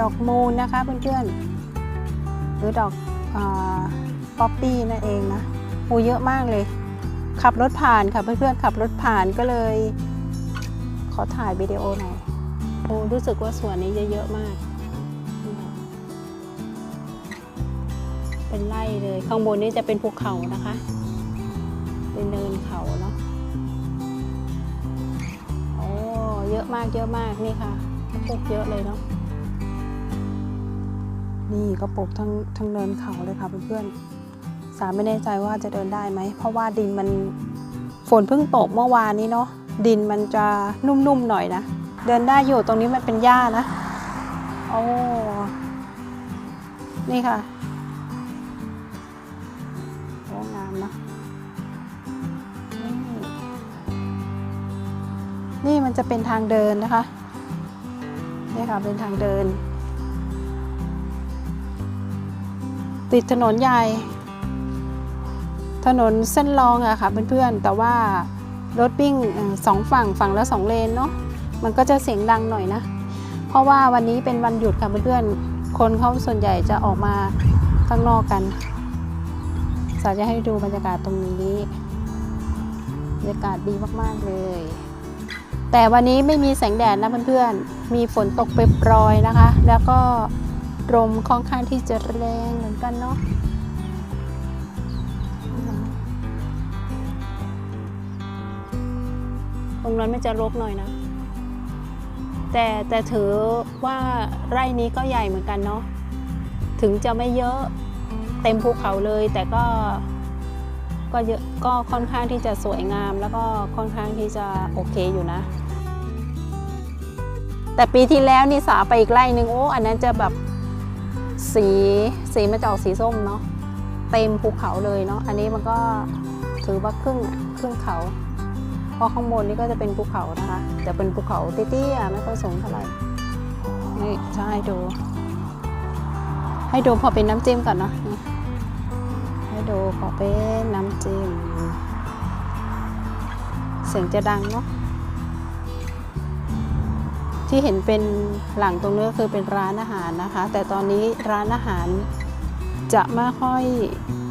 ดอกมูลนะคะเพื่อนๆ หรือดอกอป๊อปปี้นั่นเองนะโอ้เยอะมากเลย ขับรถผ่านค่ะเพื่อนๆขับรถผ่านก็เลย ขอถ่ายวิดีโอหน่อยโอ้รู้สึกว่าสวนนี้เยอะๆมาก เป็นไร่เลย ข้างบนนี้จะเป็นภูเขานะคะ เป็นเนินเขาเนาะโอ้เยอะมากเยอะมากนี่ค่ะปลูกเยอะเลยเนาะ นี่ก็ปลูกทั้งทั้งเนินเขาเลยค่ะเพื่อนๆสามไม่แน่ใจว่าจะเดินได้ไหม เพราะว่าดินมันฝนเพิ่งตกเมื่อวานนี้เนาะดินมันจะนุ่มๆหน่อยนะ เดินได้อยู่ตรงนี้มันเป็นหญ้านะโอ้นี่ค่ะโอ้งามนะนี่นี่มันจะเป็นทางเดินนะคะ นี่ค่ะเป็นทางเดิน ติดถนนใหญ่ ถนนเส้นรองอะค่ะเพื่อนๆ แต่ว่ารถวิ่งสองฝั่งฝั่งละสองเลนเนาะ มันก็จะเสียงดังหน่อยนะ เพราะว่าวันนี้เป็นวันหยุดค่ะเพื่อนๆ คนเขาส่วนใหญ่จะออกมาข้างนอกกันสาจะให้ดูบรรยากาศตรงนี้ บรรยากาศดีมากๆเลย แต่วันนี้ไม่มีแสงแดดนะเพื่อนๆ มีฝนตกเปรยๆนะคะ แล้วก็ ลมค่อนข้างที่จะแรงเหมือนกันเนาะตรงนั้นมันจะรกหน่อยนะ แต่แต่ถือว่าไร่นี้ก็ใหญ่เหมือนกันเนาะถึงจะไม่เยอะเต็มภูเขาเลย แต่ก็ก็เยอะก็ค่อนข้างที่จะสวยงาม แล้วก็ค่อนข้างที่จะโอเคอยู่นะ แต่ปีที่แล้วนี่สาไปอีกไร่หนึ่งโอ้อันนั้นจะแบบ สีสีมันจะออกสีส้มเนาะเต็มภูเขาเลยเนาะอันนี้มันก็ถือว่าครึ่งอะครึ่งเขาเพราะข้างบนนี่ก็จะเป็นภูเขานะคะแต่เป็นภูเขาเตี้ยๆไม่ค่อยสูงเท่าไหร่นี่จะให้ดู ให้ดูพอเป็นน้ำจิ้มก่อนเนาะให้ดูพอเป็นน้ำจิ้มเสียงจะดังเนาะ ที่เห็นเป็นหลังตรงนี้ก็คือเป็นร้านอาหารนะคะ แต่ตอนนี้ร้านอาหารจะไม่ค่อย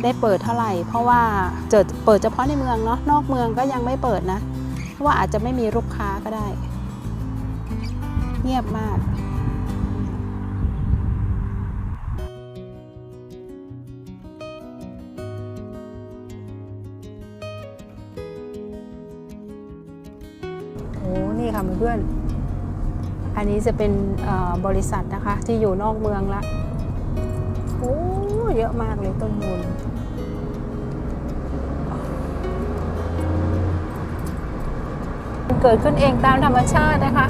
ได้เปิดเท่าไหร่ เพราะว่าเจิดเปิดเฉพาะในเมืองเนาะนอกเมืองก็ยังไม่เปิดนะเพราะว่าอาจจะไม่มีลูกค้าก็ได้ เงียบมากโอ้นี่ค่ะเพื่อนๆ อันนี้จะเป็นบริษัทนะคะที่อยู่นอกเมืองละโอ้เยอะมากเลยต้นมูลเกิดขึ้นเองตามธรรมชาตินะคะ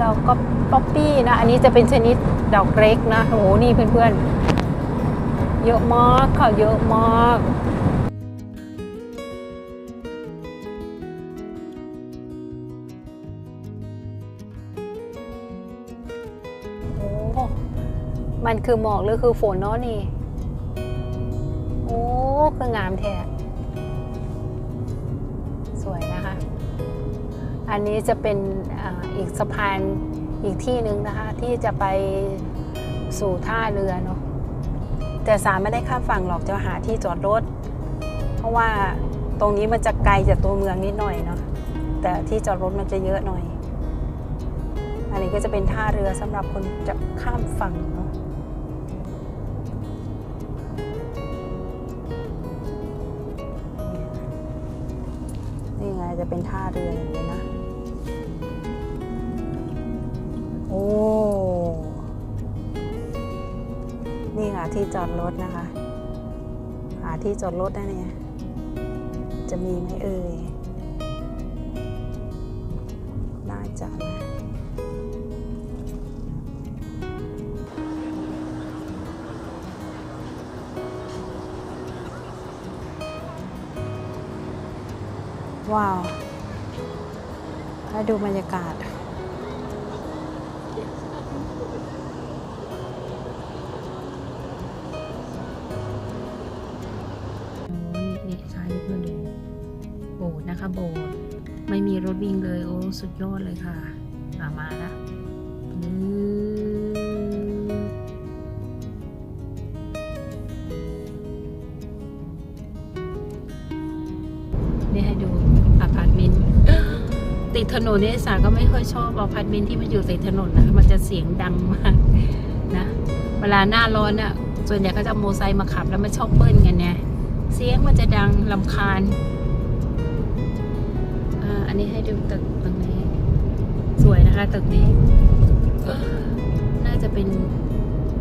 ดอกก็ป๊อปปี้นะ อันนี้จะเป็นชนิดดอกเล็กนะ โอ้โห นี่เพื่อนๆ เยอะมากค่ะ เยอะมาก มันคือหมอกหรือคือฝนเนาะนี่ โอ้ คืองามแท้สวยนะคะ อันนี้จะเป็นอ,อีกสะพานอีกที่หนึ่งนะคะ ที่จะไปสู่ท่าเรือเนาะแต่สามไม่ได้ข้ามฝั่งหรอกจะหาที่จอดรถ เพราะว่าตรงนี้มันจะไกลจากตัวเมืองนิดหน่อยเนาะแต่ที่จอดรถมันจะเยอะหน่อย อันนี้ก็จะเป็นท่าเรือสำหรับคนจะข้ามฝั่งเนาะ จะเป็นท่าเรืออย่างนี้นะ โอ้ นี่ค่ะที่จอดรถนะคะ หาที่จอดรถนะเนี่ย จะมีไหมเอ่ย ว้าวให้ดูบรรยากาศ นี่นี่ใช่เพื่อดูโบสถ์นะคะโบสถ์ไม่มีรถวิ่งเลย โอ้ สุดยอดเลยค่ะอามาแล้ว ถนนนี่สาก็ไม่ค่อยชอบอพาร์ตเมนต์ที่มันอยู่ติดถนนนะมันจะเสียงดังมากนะ เวลาหน้าร้อนอะ ส่วนใหญ่ก็จะโมไซค์มาขับแล้วมันชอบเบิ้ลกันเนี่ยเสียงมันจะดังลำคาญอันนี้ให้ดูตึกตรงนี้ สวยนะคะตึกนี้น่าจะเป็น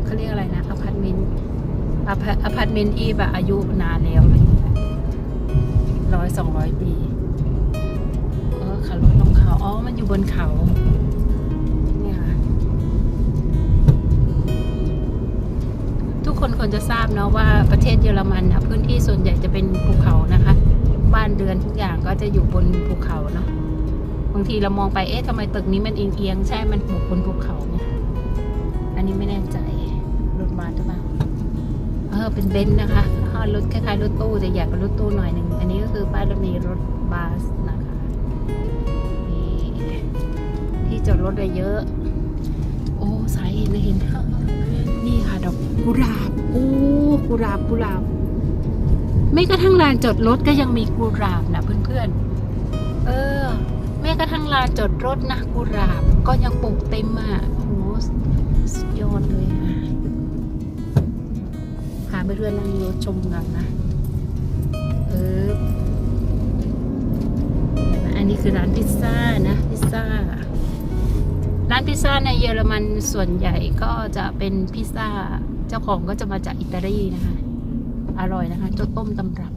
เขาเรียกอะไรนะอพาร์ตเมนต์อพาร์ตเมนต์ที่แบบอายุนานแล้วอะไรอย่างเงี้ยร้อยสองร้อยปี เออขับรถ เขาอ๋อมันอยู่บนเขาเนี่ยค่ะทุกคนควรจะทราบเนาะว่าประเทศเยอรมันนะพื้นที่ส่วนใหญ่จะเป็นภูเขานะคะ บ้านเรือนทุกอย่างก็จะอยู่บนภูเขาเนาะบางทีเรามองไปเอ๊ะทำไมตึกนี้มันเอียงๆใช่มันปลูกบนภูเขาไงอันนี้ไม่แน่ใจรถมาหรือเปล่าเออเป็นเบนซ์นะคะอ่ารถคล้ายๆรถตู้แต่ใหญ่กว่ารถตู้หน่อยหนึ่งอันนี้ก็คือป้ายรถเมล์รถบัสนะคะ จอดรถได้เยอะ โอ้สายเห็นเลยเห็นนี่ค่ะดอกกุหลาบโอ้กุหลาบกุหลาบไม่กระทั่งลานจอดรถก็ยังมีกุหลาบนะเพื่อนๆ เออแม้กระทั่งลานจอดรถนะกุหลาบก็ยังปลูกเต็มอะโอ้สุดยอดเลยค่ะพาไปเรื่อนนั่งรถชมกันนะเอออันนี้คือร้านพิซซ่านะพิซซ่า ร้านพิซซ่าในเยอรมันส่วนใหญ่ก็จะเป็นพิซซ่า เจ้าของก็จะมาจากอิตาลีนะคะ อร่อยนะคะเจ้าต้มตำรับ